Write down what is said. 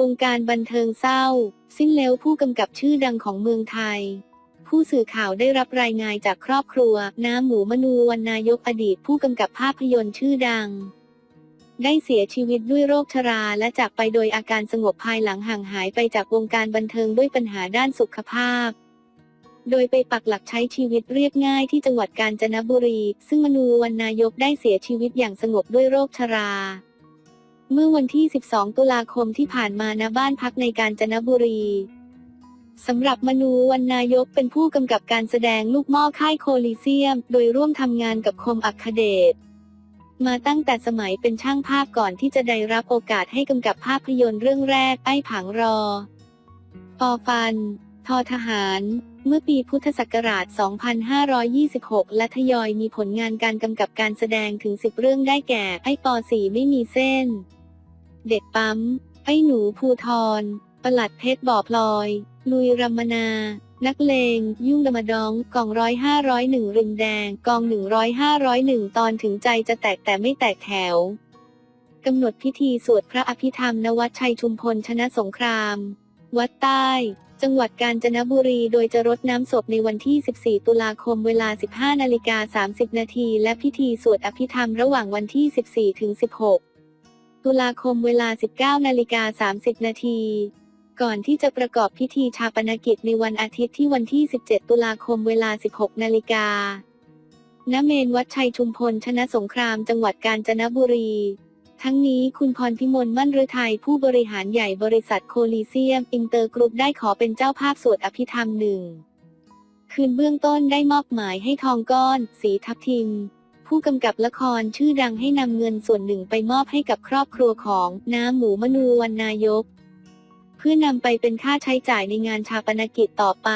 วงการบันเทิงเศร้า สิ้นแล้วผู้กำกับชื่อดังของเมืองไทย ผู้สื่อข่าวได้รับรายงานจากครอบครัว น้ำหมูมนูวันนายกอดีตผู้กำกับภาพยนตร์ชื่อดัง ได้เสียชีวิตด้วยโรคชราและจากไปโดยอาการสงบภายหลังห่างหายไปจากวงการบันเทิงด้วยปัญหาด้านสุขภาพ โดยไปปักหลักใช้ชีวิตเรียบง่ายที่จังหวัดกาญจนบุรี ซึ่งมนูวันนายกได้เสียชีวิตอย่างสงบด้วยโรคชรา เมื่อวันที่ 12 ตุลาคมที่ผ่านมาณบ้านพักในกาญจนบุรีสำหรับมนูวันนายกเป็นผู้กำกับการแสดงลูกหม้อค่ายโคลิเซียม โดยร่วมทำงานกับคมอัคเดชมาตั้งแต่สมัยเป็นช่างภาพก่อนที่จะได้รับโอกาสให้กำกับภาพยนตร์เรื่องแรกไอ้ผังรอ ปอฟัน ทอทหาร เมื่อปีพุทธศักราช 2526 และทยอยมีผลงานการกำกับการแสดงถึง 10 เรื่องได้แก่ ไอ้ปอสีไม่มีเส้น เด็กปั๊ม ไอ้หนูภูทรประหลัดเพชรบ่อพลอย ลุยรัมมนา นักเลง ยุ่งดมดอง กองร้อยห้าร้อยหนึ่งริมแดง กองหนึ่งร้อยห้าร้อยหนึ่งตอนถึงใจจะแตกแต่ไม่แตกแถวกำหนดพิธีสวดพระอภิธรรมณวัดชัยชุมพลชนะสงคราม วัดใต้ จังหวัดกาญจนบุรีโดยจะรดน้ำศพในวันที่ 14 ตุลาคมเวลา 15นาฬิกา30 นาทีและพิธีสวดอภิธรรมระหว่างวันที่ 14ถึง16 ตุลาคมเวลา 19นาฬิกา30 นาที ก่อนที่จะประกอบพิธีชาปนกิจในวันอาทิตย์ที่วันที่ 17 ตุลาคมเวลา 16นาฬิกาณเมนวัดชัยชุมพลชนะสงครามจังหวัดกาญจนบุรี ทั้งนี้คุณพรพิมลมั่นฤทัยผู้บริหารใหญ่บริษัทโคลีเซียม อินเตอร์กรุ๊ปได้ขอเป็นเจ้าภาพสวดอภิธรรมหนึ่ง คืนเบื้องต้นได้มอบหมายให้ทองก้อน สีทับทิม ผู้กำกับละครชื่อดังให้นำเงินส่วนหนึ่งไปมอบให้กับครอบครัวของน้าหมูมนูวันนายก เพื่อนำไปเป็นค่าใช้จ่ายในงานชาปนกิจต่อไป